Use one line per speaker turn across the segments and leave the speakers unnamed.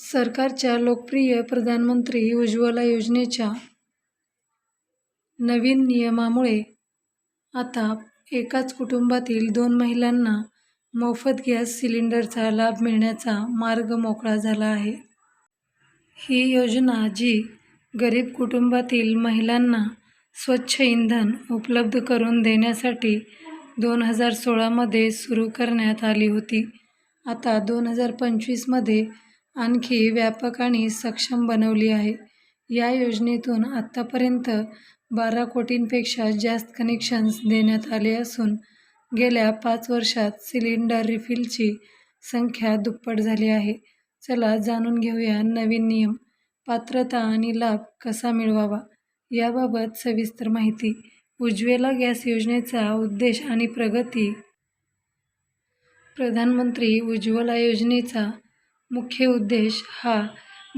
सरकारच्या लोकप्रिय प्रधानमंत्री उज्ज्वला योजनेच्या नवीन नियमामुळे आता एकाच कुटुंबातील दोन महिलांना मोफत गॅस सिलेंडरचा लाभ मिळण्याचा मार्ग मोकळा झाला आहे. ही योजना जी गरीब कुटुंबातील महिलांना स्वच्छ इंधन उपलब्ध करून देण्यासाठी दोन हजार सोळामध्ये सुरू करण्यात आली होती, आता दोन हजार पंचवीसमध्ये आणखी व्यापक आणि सक्षम बनवली आहे. या योजनेतून आत्तापर्यंत बारा कोटींपेक्षा जास्त कनेक्शन्स देण्यात आले असून गेल्या पाच वर्षात सिलेंडर रिफिलची संख्या दुप्पट झाली आहे. चला जाणून घेऊया नवीन नियम, पात्रता आणि लाभ कसा मिळवावा याबाबत सविस्तर माहिती. उज्ज्वला गॅस योजनेचा उद्देश आणि प्रगती प्रधानमंत्री उज्ज्वला योजनेचा मुख्य उद्देश हा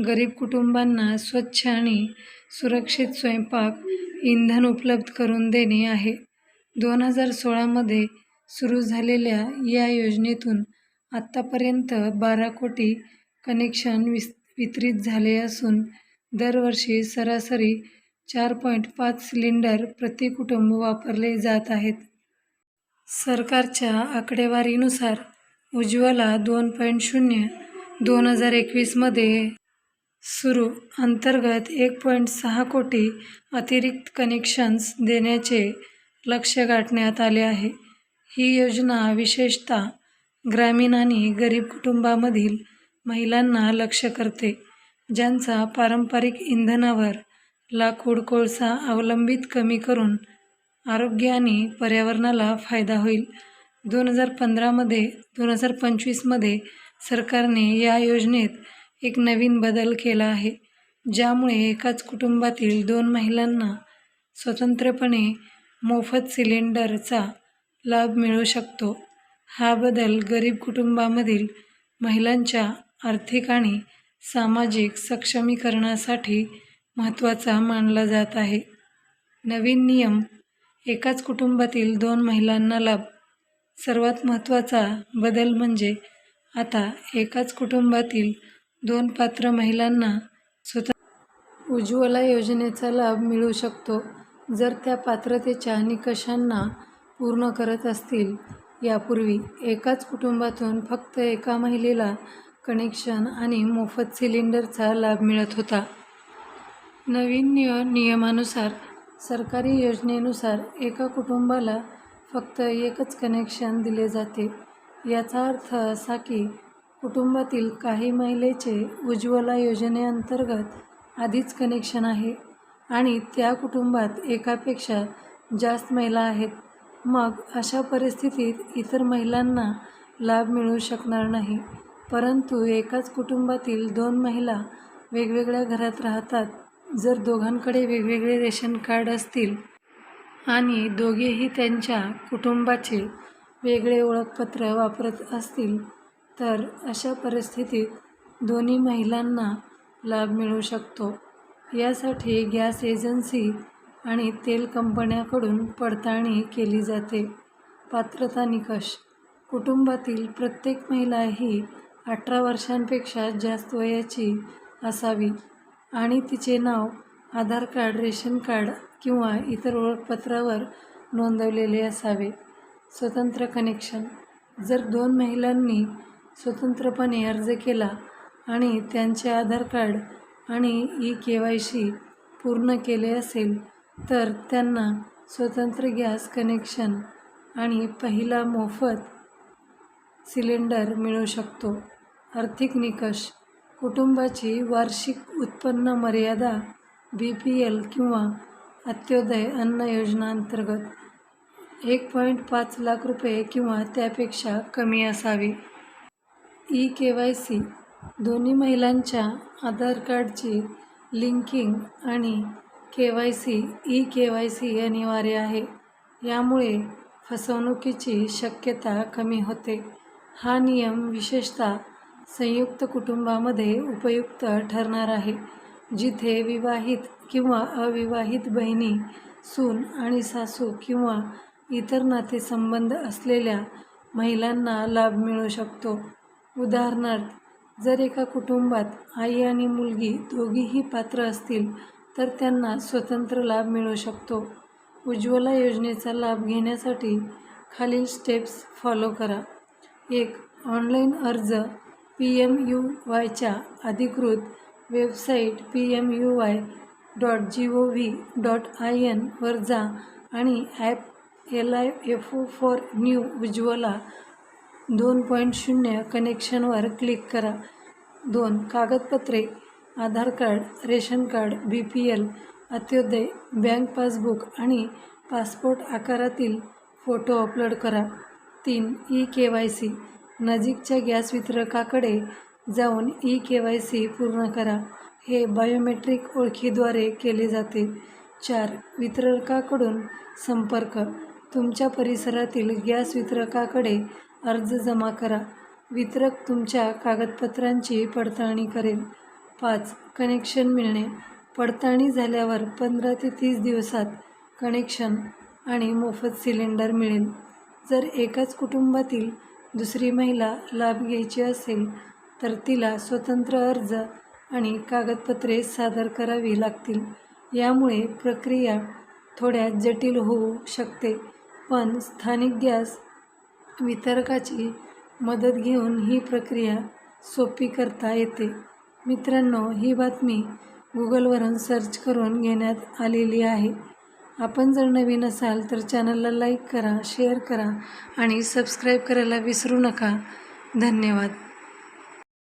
गरीब कुटुंबांना स्वच्छ आणि सुरक्षित स्वयंपाक इंधन उपलब्ध करून देणे आहे. दोन हजार सोळामध्ये सुरू झालेल्या या योजनेतून आत्तापर्यंत बारा कोटी कनेक्शन वितरित झाले असून दरवर्षी सरासरी चार पॉईंट पाच सिलेंडर प्रति कुटुंब वापरले जात आहेत. सरकारच्या आकडेवारीनुसार उज्ज्वला दोन पॉईंट शून्य दोन हजार एकवीसमध्ये सुरू अंतर्गत एक पॉईंट सहा कोटी अतिरिक्त कनेक्शन्स देण्याचे लक्ष्य गाठण्यात आले आहे. ही योजना विशेषतः ग्रामीण आणि गरीब कुटुंबामधील महिलांना लक्ष्य करते, ज्यांचा पारंपरिक इंधनावर लाकूड, कोळसा अवलंबित कमी करून आरोग्य आणि पर्यावरणाला फायदा होईल. दोन हजार पंधरामध्ये दोन हजार पंचवीसमध्ये सरकारने या योजनेत एक नवीन बदल केला आहे, ज्यामुळे एकाच कुटुंबातील दोन महिलांना स्वतंत्रपणे मोफत सिलेंडरचा लाभ मिळू शकतो. हा बदल गरीब कुटुंबामधील महिलांच्या आर्थिक आणि सामाजिक सक्षमीकरणासाठी महत्त्वाचा मानला जात आहे. नवीन नियम, एकाच कुटुंबातील दोन महिलांना लाभ सर्वात महत्त्वाचा बदल म्हणजे आता एकाच कुटुंबातील दोन पात्र महिलांना स्वतः उज्ज्वला योजनेचा लाभ मिळू शकतो, जर त्या पात्रतेच्या निकषांना पूर्ण करत असतील. यापूर्वी एकाच कुटुंबातून फक्त एका महिलेला कनेक्शन आणि मोफत सिलेंडरचा लाभ मिळत होता. नवीन नियमानुसार सरकारी योजनेनुसार एका कुटुंबाला फक्त एकच कनेक्शन दिले जाते. याचा अर्थ असा की कुटुंबातील काही महिलेचे उज्ज्वला योजनेअंतर्गत आधीच कनेक्शन आहे आणि त्या कुटुंबात एकापेक्षा जास्त महिला आहेत, मग अशा परिस्थितीत इतर महिलांना लाभ मिळू शकणार नाही. परंतु एकाच कुटुंबातील दोन महिला वेगवेगळ्या घरात राहतात, जर दोघांकडे वेगवेगळे रेशन कार्ड असतील आणि दोघेही त्यांच्या कुटुंबाचे वेगळे ओळखपत्र वापरत असतील, तर अशा परिस्थितीत दोन्ही महिलांना लाभ मिळू शकतो. यासाठी गॅस एजन्सी आणि तेल कंपन्याकडून पडताळणी केली जाते. पात्रता निकष, कुटुंबातील प्रत्येक महिला ही अठरा वर्षांपेक्षा जास्त वयाची असावी आणि तिचे नाव आधार कार्ड, रेशन कार्ड किंवा इतर ओळखपत्रावर नोंदवलेले असावे. स्वतंत्र कनेक्शन, जर दोन महिलांनी स्वतंत्रपणे अर्ज केला आणि त्यांचे आधार कार्ड आणि ई के वाय सी पूर्ण केले असेल, तर त्यांना स्वतंत्र गॅस कनेक्शन आणि पहिला मोफत सिलेंडर मिळू शकतो. आर्थिक निकष, कुटुंबाची वार्षिक उत्पन्न मर्यादा बी पी एल किंवा अंत्योदय अन्न योजना अंतर्गत एक पॉईंट पाच लाख रुपये किंवा त्यापेक्षा कमी असावी. ई के वाय सी दोन्ही महिलांच्या आधार कार्डची लिंकिंग आणि K Y C e K Y C अनिवार्य आहे. यामुळे फसवणुकीची शक्यता कमी होते. हा नियम विशेषतः संयुक्त कुटुंबामध्ये उपयुक्त ठरणार आहे, जिथे विवाहित किंवा अविवाहित बहिणी, सून आणि सासू किंवा इतर नातेसंबंध असलेल्या महिलांना लाभ मिळू शकतो. उदाहरणार्थ, जर एका कुटुंबात आई आणि मुलगी दोघीही पात्र असतील तर त्यांना स्वतंत्र लाभ मिळू शकतो उज्ज्वला योजनेचा लाभ घेण्यासाठी खालील स्टेप्स फॉलो करा एक ऑनलाईन अर्ज पी एम यू वायच्या अधिकृत website P M U Y dot G O V dot I Enver जा आणि app L I F O for new Ujjwala. दोन पॉईंट शून्य कनेक्शनवर क्लिक करा. दोन कागदपत्रे Aadhaar card ration card B P L Antyodaya bank passbook आणि passport आकारातील फोटो अपलोड करा. तीन ई के वाय सी नजीकच्या गॅस वितरकाकडे जाऊन ई के वाय सी पूर्ण करा. हे बायोमेट्रिक ओळखीद्वारे केले जाते. चार वितरकाकडून संपर्क. तुमच्या परिसरातील गॅस वितरकाकडे अर्ज जमा करा. वितरक तुमच्या कागदपत्रांची पडताळणी करेल. पाच. कनेक्शन मिळणे. पडताळणी झाल्यावर पंधरा ते तीस दिवसात कनेक्शन आणि मोफत सिलेंडर मिळेल. जर एकाच कुटुंबातील दुसरी महिला लाभ घ्यायची असेल तर तिला स्वतंत्र अर्ज आणि कागदपत्रे सादर करावी लागतील. यामुळे प्रक्रिया थोड्या जटिल होऊ शकते. पण स्थानिक गॅस वितरकाची मदत घेऊन ही प्रक्रिया सोपी करता येते. मित्रांनो ही बातमी गुगलवरून सर्च करून घेण्यात आलेली आहे. आपण जर नवीन असाल तर चॅनलला लाईक करा शेअर करा आणि सबस्क्राईब करायला विसरू नका. धन्यवाद.